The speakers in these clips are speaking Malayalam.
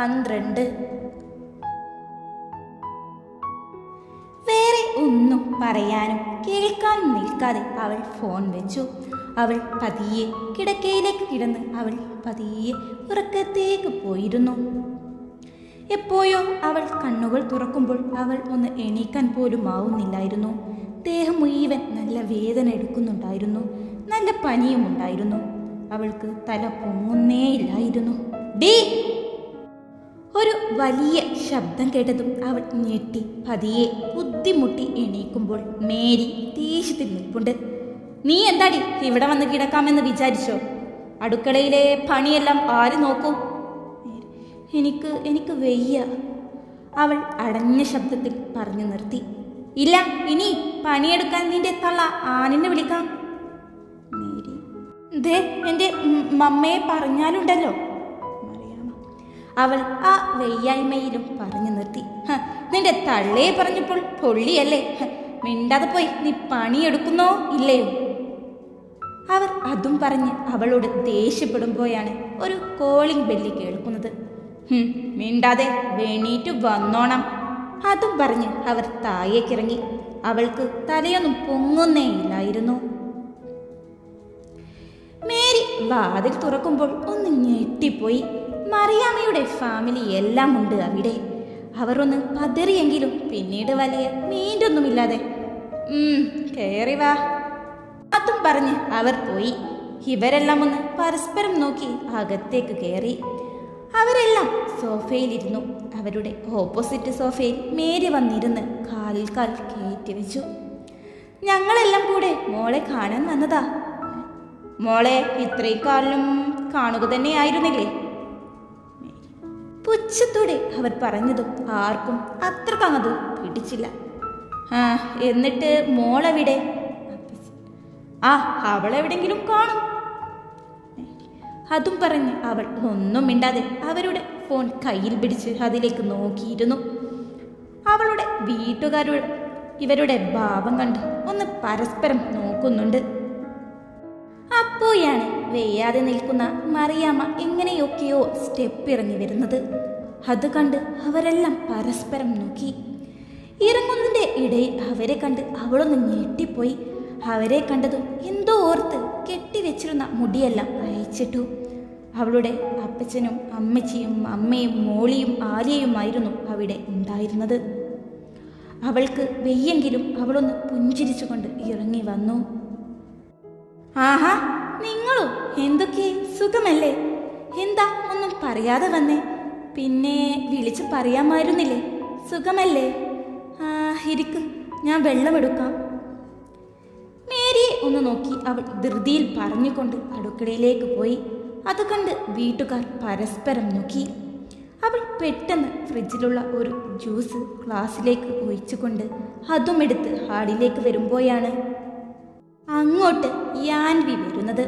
പന്ത്രണ്ട്. വേറെ ഒന്നും പറയാനും കേൾക്കാനും നിൽക്കാതെ അവൾ ഫോൺ വെച്ചു. അവൾ പതിയെ കിടക്കയിലേക്ക് കിടന്ന് അവൾ പതിയെ ഉറക്കത്തേക്ക് പോയിരുന്നു. എപ്പോഴോ അവൾ കണ്ണുകൾ തുറക്കുമ്പോൾ അവൾ ഒന്ന് എണീക്കാൻ പോലും ആവുന്നില്ലായിരുന്നു. ദേഹം മുഴുവൻ നല്ല വേദന എടുക്കുന്നുണ്ടായിരുന്നു. നല്ല പനിയും ഉണ്ടായിരുന്നു. അവൾക്ക് തല പൊങ്ങുന്നേയില്ലായിരുന്നു. ഡീ ഒരു വലിയ ശബ്ദം കേട്ടതും അവൾ ഞെട്ടി പതിയെ ബുദ്ധിമുട്ടി എണീക്കുമ്പോൾ മേരി ദേഷ്യത്തിൽ നിൽപ്പുണ്ട്. നീ എന്താടി ഇവിടെ വന്ന് കിടക്കാമെന്ന് വിചാരിച്ചോ? അടുക്കളയിലെ പണിയെല്ലാം ആര് നോക്കൂ? എനിക്ക് എനിക്ക് വെയ്യ അവൾ അടഞ്ഞ ശബ്ദത്തിൽ പറഞ്ഞു നിർത്തി. ഇല്ല ഇനി പണിയെടുക്കാൻ നിന്റെ തള്ള ആനിനെ വിളിക്കാം. മേരി. ദേ എന്റെ മമ്മയെ പറഞ്ഞാലുണ്ടല്ലോ. അവൾ ആ വെയ്യായ്മയിലും പറഞ്ഞു നിർത്തി. നിന്റെ തള്ളേ പറഞ്ഞപ്പോൾ പൊള്ളിയല്ലേ? മിണ്ടാതെ പോയി നീ പണിയെടുക്കുന്നോ ഇല്ലയോ? അവർ അതും പറഞ്ഞ് അവളോട് ദേഷ്യപ്പെടുമ്പോഴാണ് ഒരു കോളിംഗ് ബെല്ല് കേൾക്കുന്നത്. മിണ്ടാതെ വേണീറ്റ് വന്നോണം. അതും പറഞ്ഞ് അവർ താഴേക്കിറങ്ങി. അവൾക്ക് തലയൊന്നും പൊങ്ങുന്നേ ഇല്ലായിരുന്നു. മേരി വാതിൽ തുറക്കുമ്പോൾ ഒന്ന് ഞെട്ടിപ്പോയി. മറിയാമ്മയുടെ ഫാമിലി എല്ലാം ഉണ്ട് അവിടെ. അവർ ഒന്ന് പതറിയെങ്കിലും പിന്നീട് വലിയ മീന്റൊന്നുമില്ലാതെ കയറി വാ. അതും പറഞ്ഞ് അവർ പോയി. ഇവരെല്ലാം ഒന്ന് പരസ്പരം നോക്കി അകത്തേക്ക് കയറി അവരെല്ലാം സോഫയിലിരുന്നു. അവരുടെ ഓപ്പോസിറ്റ് സോഫയിൽ മേരി വന്നിരുന്ന് കാലിൽ കാൽ കയറ്റി വെച്ചു. ഞങ്ങളെല്ലാം കൂടെ മോളെ കാണാൻ വന്നതാ. മോളെ ഇത്രയും കാലം കാണുക തന്നെയായിരുന്നില്ലേ? പുച്ഛത്തോടെ അവർ പറഞ്ഞതും ആർക്കും അത്ര പങ്കതും പിടിച്ചില്ല. ആ എന്നിട്ട് മോളെവിടെ? ആ അവളെവിടെങ്കിലും കാണും. അതും പറഞ്ഞ് അവൾ ഒന്നും മിണ്ടാതെ അവരുടെ ഫോൺ കയ്യിൽ പിടിച്ച് അതിലേക്ക് നോക്കിയിരുന്നു. അവളുടെ വീട്ടുകാരുടെ ഇവരുടെ ഭാവം കണ്ട് ഒന്ന് പരസ്പരം നോക്കുന്നുണ്ട്. അപ്പോഴാണ് വെയ്യാതെ നിൽക്കുന്ന മറിയാമ്മ എങ്ങനെയൊക്കെയോ സ്റ്റെപ്പ് ഇറങ്ങി വരുന്നത്. അത് കണ്ട് അവരെല്ലാം പരസ്പരം നോക്കി. ഇറങ്ങുന്നതിന്റെ ഇടയിൽ അവരെ കണ്ട് അവളൊന്ന് ഞെട്ടിപ്പോയി. അവരെ കണ്ടതും എന്തോ ഓർത്ത് കെട്ടിവെച്ചിരുന്ന മുടിയെല്ലാം അയച്ചിട്ടു അവളുടെ അപ്പച്ചനും അമ്മച്ചിയും അമ്മയും മോളിയും ആലിയയുമായിരുന്നു അവിടെ ഉണ്ടായിരുന്നത്. അവൾക്ക് വെയ്യെങ്കിലും അവളൊന്ന് പുഞ്ചിരിച്ചുകൊണ്ട് ഇറങ്ങി വന്നു. ആഹാ നിങ്ങളോ എന്തൊക്കെ സുഖമല്ലേ? എന്താ ഒന്നും പറയാതെ വന്നേ? പിന്നെ വിളിച്ചു പറയാമായിരുന്നില്ലേ? സുഖമല്ലേ? ആ ഇരിക്കും. ഞാൻ വെള്ളമെടുക്കാം മേരി ഒന്ന് നോക്കി അവൾ ധൃതിയിൽ പറഞ്ഞുകൊണ്ട് അടുക്കളയിലേക്ക് പോയി. അത് കണ്ട് വീട്ടുകാർ പരസ്പരം നോക്കി അവൾ പെട്ടെന്ന് ഫ്രിഡ്ജിലുള്ള ഒരു ജ്യൂസ് ഗ്ലാസ്സിലേക്ക് ഒഴിച്ചുകൊണ്ട് അതും എടുത്ത് ഹാളിലേക്ക് വരുമ്പോഴാണ് അങ്ങോട്ട് യാൻവി വരുന്നത്.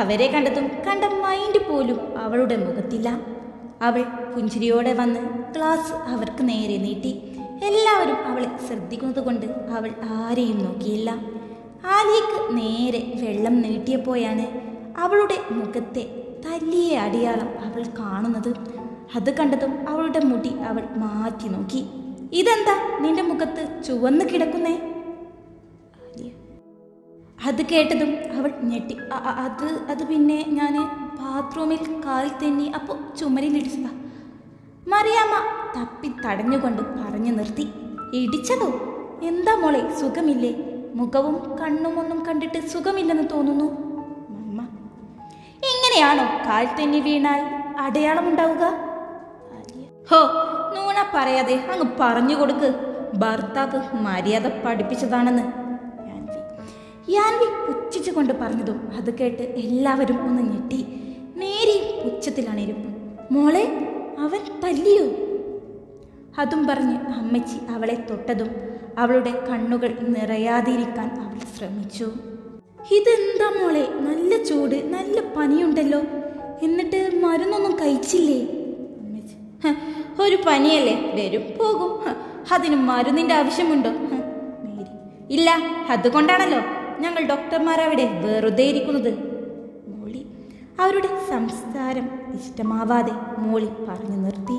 അവരെ കണ്ടതും കണ്ട മൈൻഡ് പോലും അവളുടെ മുഖത്തില്ല. അവൾ പുഞ്ചിരിയോടെ വന്ന് ക്ലാസ് അവർക്ക് നേരെ നീട്ടി. എല്ലാവരും അവളെ ശ്രദ്ധിക്കുന്നത് കൊണ്ട് അവൾ ആരെയും നോക്കിയില്ല. ആലിയക്ക് നേരെ വെള്ളം നീട്ടിയപ്പോഴാണ് അവളുടെ മുഖത്തെ തല്ലിയ അടിയാളം അവൾ കാണുന്നത്. അത് കണ്ടതും അവളുടെ മുടി അവൾ മാറ്റി നോക്കി. ഇതെന്താ നിന്റെ മുഖത്ത് ചുവന്ന് കിടക്കുന്നേ? അത് കേട്ടതും അവൾ ഞെട്ടി. "അ- അ- അത് അത് പിന്നെ ഞാൻ ബാത്റൂമിൽ കാലിൽ തെന്നി അപ്പോൾ ചുമരിലിടിച്ചതാ മറിയാമ്മ തപ്പി തടഞ്ഞുകൊണ്ട് പറഞ്ഞു നിർത്തി. ഇടിച്ചതോ? എന്താ മോളെ സുഖമില്ലേ? മുഖവും കണ്ണും ഒന്നും കണ്ടിട്ട് സുഖമില്ലെന്ന് തോന്നുന്നു. അമ്മ ഇങ്ങനെയാണോ കാൽ തെന്നി വീണാൽ അടയാളമുണ്ടാവുക ഹോ നൂണ പറയാതെ അങ്ങ് പറഞ്ഞു കൊടുക്ക്. ഭർത്താവ് മര്യാദ പഠിപ്പിച്ചതാണെന്ന്. യാൻവി പുച്ഛിച്ചുകൊണ്ട് പറഞ്ഞതും? അത് കേട്ട് എല്ലാവരും ഒന്ന് ഞെട്ടി. നേരി പുച്ഛത്തിലാണ് മോളെ അവൻ തല്ലിയോ? അതും പറഞ്ഞ് അമ്മച്ചി അവളെ തൊട്ടതും അവളുടെ കണ്ണുകൾ നിറയാതിരിക്കാൻ അവൾ ശ്രമിച്ചു. ഇതെന്താ മോളെ? നല്ല ചൂട് നല്ല പനിയുണ്ടല്ലോ. എന്നിട്ട് മരുന്നൊന്നും കഴിച്ചില്ലേ? ഒരു പനിയല്ലേ? വരും പോകും. അതിന് മരുന്നിന്റെ ആവശ്യമുണ്ടോ? ഇല്ല അതുകൊണ്ടാണല്ലോ. ഞങ്ങൾ ഡോക്ടർമാരവിടെ വെറുതെ ഇരിക്കുന്നത് മോളി അവരുടെ സംസാരം ഇഷ്ടമാവാതെ മോളി പറഞ്ഞു നിർത്തി.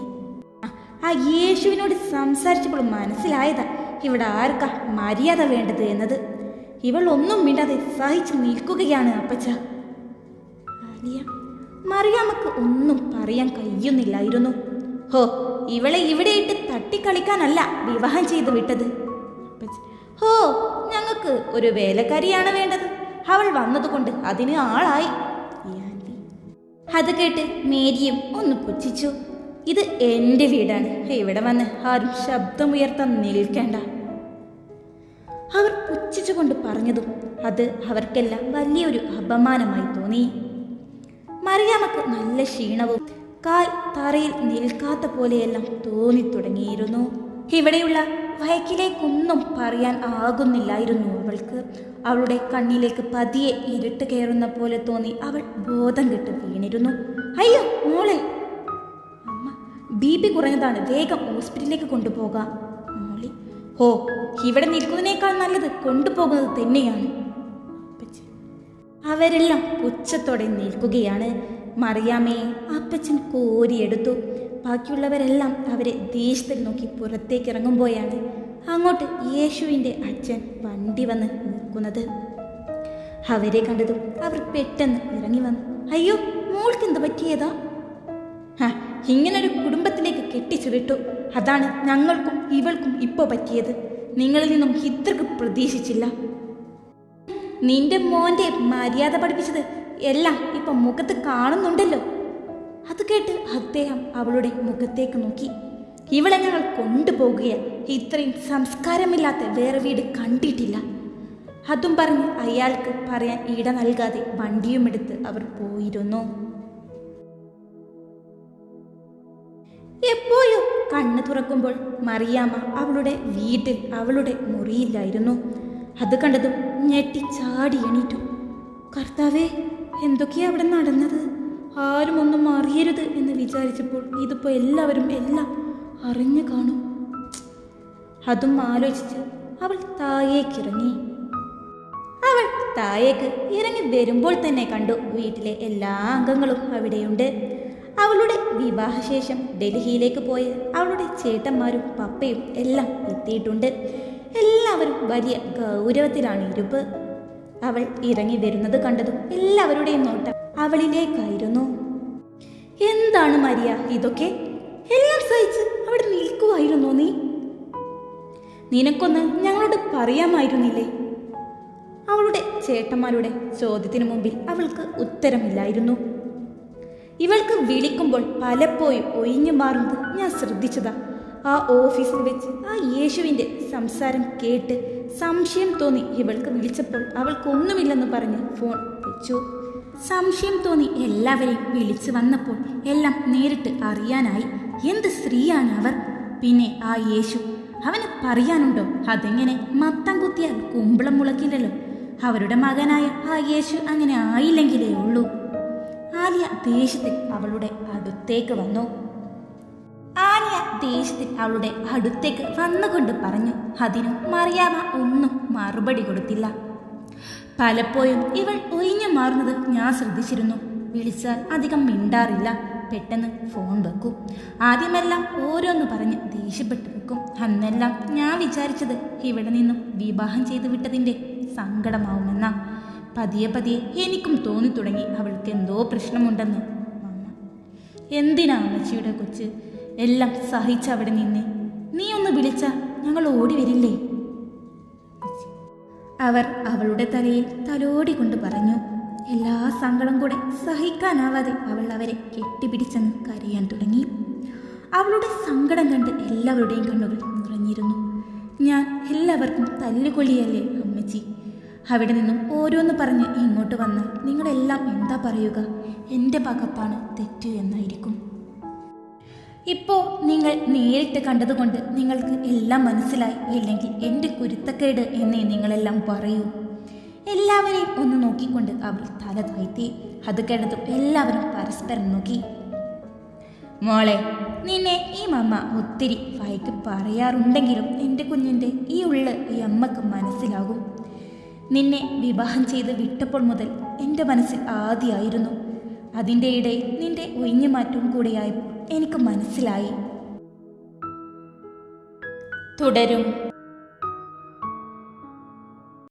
ആ, യേശുവിനോട് സംസാരിച്ചപ്പോൾ മനസ്സിലായതാ ഇവിടെ ആർക്കാ മര്യാദ വേണ്ടത് എന്നത്. ഇവൾ ഒന്നും മിണ്ടാതെ സഹിച്ചു നിൽക്കുകയാണ് അപ്പച്ച. ആലിയ മറിയാമ്മക്ക് ഒന്നും പറയാൻ കഴിയുന്നില്ലായിരുന്നു. ഹോ ഇവളെ ഇവിടെ ഇട്ട് തട്ടിക്കളിക്കാനല്ല വിവാഹം ചെയ്തു വിട്ടത്. അപ്പച്ചി, ഹോ ഞങ്ങൾക്ക് ഒരു വേലക്കാരിയാണ് വേണ്ടത്. അവൾ വന്നതുകൊണ്ട് അതിന് ആളായി. അത് കേട്ട് മേരിയും ഒന്ന് പുച്ഛിച്ചു. ഇത് എന്റെ വീടാണ്. ഇവിടെ വന്ന് ആരും ശബ്ദമുയർത്താൻ നിൽക്കേണ്ട. അവർ പുച്ഛിച്ചുകൊണ്ട് പറഞ്ഞതും അത് അവർക്കെല്ലാം വലിയൊരു അപമാനമായി തോന്നി. മറിയാമക്ക് നല്ല ക്ഷീണവും കാൽ തറയിൽ നിൽക്കാത്ത പോലെയെല്ലാം തോന്നി തുടങ്ങിയിരുന്നു. ഇവിടെയുള്ള വയക്കിലേക്കൊന്നും പറയാൻ ആകുന്നില്ലായിരുന്നു അവൾക്ക്. അവളുടെ കണ്ണിലേക്ക് പതിയെ ഇരുട്ട് കയറുന്ന പോലെ തോന്നി അവൾ ബോധം കെട്ട് വീണിരുന്നു. അയ്യോ മോളെ! അമ്മ ബി പി കുറഞ്ഞതാണ്. വേഗം ഹോസ്പിറ്റലിലേക്ക് കൊണ്ടുപോകാം. മോളി ഹോ ഇവിടെ നിൽക്കുന്നതിനേക്കാൾ നല്ലത് കൊണ്ടുപോകുന്നത് തന്നെയാണ്. അവരെല്ലാം പുച്ഛത്തോടെ നിൽക്കുകയാണ്. മറിയാമേ അപ്പച്ചൻ കോരിയെടുത്തു. ബാക്കിയുള്ളവരെല്ലാം അവരെ ദേഷ്യത്തിൽ നോക്കി പുറത്തേക്ക് ഇറങ്ങുമ്പോഴാണ് അങ്ങോട്ട് യേശുവിന്റെ അച്ഛൻ വണ്ടി വന്ന് നിൽക്കുന്നത്. അവരെ കണ്ടതും അവർ പെട്ടെന്ന് ഇറങ്ങി വന്നു. അയ്യോ മോൾക്ക് എന്ത് പറ്റിയതാ ഇങ്ങനൊരു കുടുംബത്തിലേക്ക് കെട്ടിച്ചു വിട്ടു. അതാണ് ഞങ്ങൾക്കും ഇവൾക്കും ഇപ്പോൾ പറ്റിയത്. നിങ്ങളിൽ നിന്നും ഇത്രക്ക് പ്രതീക്ഷിച്ചില്ല. നിന്റെ മോന്റെ മര്യാദ പഠിപ്പിച്ചത് എല്ലാം ഇപ്പം മുഖത്ത് കാണുന്നുണ്ടല്ലോ. അത് കേട്ട് അദ്ദേഹം അവളുടെ മുഖത്തേക്ക് നോക്കി. ഇവളെ ഞങ്ങൾ കൊണ്ടുപോകുകയാണ് ഇത്രയും സംസ്കാരമില്ലാത്ത വേറെ വീട് കണ്ടിട്ടില്ല. അതും പറഞ്ഞ് അയാൾക്ക് പറയാൻ ഇട നൽകാതെ വണ്ടിയുമെടുത്ത് അവർ പോയിരുന്നു. എപ്പോഴും കണ്ണു തുറക്കുമ്പോൾ മറിയാമ്മ അവളുടെ വീട്ടിൽ അവളുടെ മുറിയില്ലായിരുന്നു അത് കണ്ടതും ഞെട്ടി ചാടി എണീറ്റു. കർത്താവേ എന്തൊക്കെയാ അവിടെ നടന്നത്? ആരും ഒന്നും അറിയരുത് എന്ന് വിചാരിച്ചപ്പോൾ ഇതിപ്പോൾ എല്ലാവരും എല്ലാം അറിഞ്ഞു കാണും. അതും ആലോചിച്ച് അവൾ താഴേക്കിറങ്ങി. അവൾ താഴേക്ക് ഇറങ്ങി വരുമ്പോൾ തന്നെ കണ്ടു വീട്ടിലെ എല്ലാ അംഗങ്ങളും അവിടെയുണ്ട്. അവളുടെ വിവാഹശേഷം ഡൽഹിയിലേക്ക് പോയ അവളുടെ ചേട്ടന്മാരും പപ്പയും എല്ലാം എത്തിയിട്ടുണ്ട്. എല്ലാവരും വലിയ ഗൗരവത്തിലാണ് ഇരുപ്പ്. അവൾ ഇറങ്ങി വരുന്നത് കണ്ടതും എല്ലാവരുടെയും നോട്ടം അവളിലേക്കായിരുന്നു. എന്താണ് മരിയ? ഇതൊക്കെ? എല്ലാം സഹിച്ച് അവിടെ നിൽക്കുമായിരുന്നോ നീ? നിനക്കൊന്ന് ഞങ്ങളോട് പറയാമായിരുന്നില്ലേ? അവളുടെ ചേട്ടന്മാരുടെ ചോദ്യത്തിനു മുമ്പിൽ അവൾക്ക് ഉത്തരമില്ലായിരുന്നു. ഇവൾക്ക് വിളിക്കുമ്പോൾ പലപ്പോഴും ഒഴിഞ്ഞു മാറുന്നത് ഞാൻ ശ്രദ്ധിച്ചതാ. ആ ഓഫീസിൽ വെച്ച് ആ യേശുവിന്റെ സംസാരം കേട്ട് സംശയം തോന്നി ഇവൾക്ക് വിളിച്ചപ്പോൾ അവൾക്കൊന്നുമില്ലെന്ന് പറഞ്ഞ് ഫോൺ വെച്ചു. സംശയം തോന്നി എല്ലാവരെയും വിളിച്ചു വന്നപ്പോൾ എല്ലാം നേരിട്ട് അറിയാനായി. എന്ത് സ്ത്രീയാണ് അവർ? പിന്നെ ആ യേശു അവന് പറയാനുണ്ടോ? അതെങ്ങനെ മത്തം കുത്തിയാൽ കുമ്പളം മുളക്കില്ലല്ലോ? അവരുടെ മകനായ ആ യേശു അങ്ങനെ ആയില്ലെങ്കിലേ ഉള്ളൂ. ആലിയ ദേഷ്യത്തിൽ അവളുടെ അടുത്തേക്ക് വന്നു. ആലിയ ദേഷ്യത്തിൽ അവളുടെ അടുത്തേക്ക് വന്നുകൊണ്ട് പറഞ്ഞു അതിനു മറിയാമ ഒന്നും മറുപടി കൊടുത്തില്ല. പലപ്പോഴും ഇവൾ ഒഴിഞ്ഞു മാറുന്നത് ഞാൻ ശ്രദ്ധിച്ചിരുന്നു. വിളിച്ചാൽ അധികം മിണ്ടാറില്ല. പെട്ടെന്ന് ഫോൺ വെക്കും. ആദ്യമെല്ലാം ഓരോന്ന് പറഞ്ഞ് ദേഷ്യപ്പെട്ടു വെക്കും അന്നെല്ലാം ഞാൻ വിചാരിച്ചത് ഇവിടെ നിന്നും വിവാഹം ചെയ്തു വിട്ടതിന്റെ സങ്കടമാവുമെന്ന. പതിയെ പതിയെ എനിക്കും തോന്നി തുടങ്ങി അവൾക്ക് എന്തോ പ്രശ്നമുണ്ടെന്ന് എന്തിനാ അമ്മച്ചിയുടെ കൊച്ച്? എല്ലാം സഹിച്ച് അവിടെ നിന്നെ. നീ ഒന്ന് വിളിച്ച ഞങ്ങൾ ഓടി വരില്ലേ? അവർ അവളുടെ തലയിൽ തലോടിക്കൊണ്ട് പറഞ്ഞു എല്ലാ സങ്കടം കൂടെ സഹിക്കാനാവാതെ അവൾ അവരെ കെട്ടിപ്പിടിച്ചെന്ന് കരയാൻ തുടങ്ങി. അവളുടെ സങ്കടം കണ്ട് എല്ലാവരുടെയും കണ്ണുകൾ നിറഞ്ഞിരുന്നു. ഞാൻ എല്ലാവർക്കും തല്ലുകൊള്ളിയല്ലേ അമ്മച്ചി? അവിടെ നിന്നും ഓരോന്ന് പറഞ്ഞ് ഇങ്ങോട്ട് വന്നാൽ നിങ്ങളെല്ലാം എന്താ പറയുക? എന്റെ പകപ്പാണ് തെറ്റ് എന്നായിരിക്കും. ഇപ്പോൾ നിങ്ങൾ നേരിട്ട് കണ്ടതുകൊണ്ട് നിങ്ങൾക്ക് എല്ലാം മനസ്സിലായി. ഇല്ലെങ്കിൽ എന്റെ കുരുത്തക്കേട് എന്നേ നിങ്ങളെല്ലാം പറയൂ. എല്ലാവരെയും ഒന്ന് നോക്കിക്കൊണ്ട് അവൾ തല താഴ്ത്തി. അത് കേട്ടതും എല്ലാവരും പരസ്പരം നോക്കി. മോളെ നിന്നെ ഈ മമ്മ ഒത്തിരി വായിക്ക് പറയാറുണ്ടെങ്കിലും എന്റെ കുഞ്ഞിന്റെ ഈ ഉള്ള് ഈ അമ്മയ്ക്ക് മനസ്സിലാകും. നിന്നെ വിവാഹം ചെയ്ത് വിട്ടപ്പോൾ മുതൽ എന്റെ മനസ്സിൽ ആദ്യമായിരുന്നു അതിന്റെ ഇടയിൽ നിന്റെ ഒഴിഞ്ഞുമാറ്റവും കൂടിയായപ്പോൾ എനിക്ക് മനസ്സിലായി. തുടരും.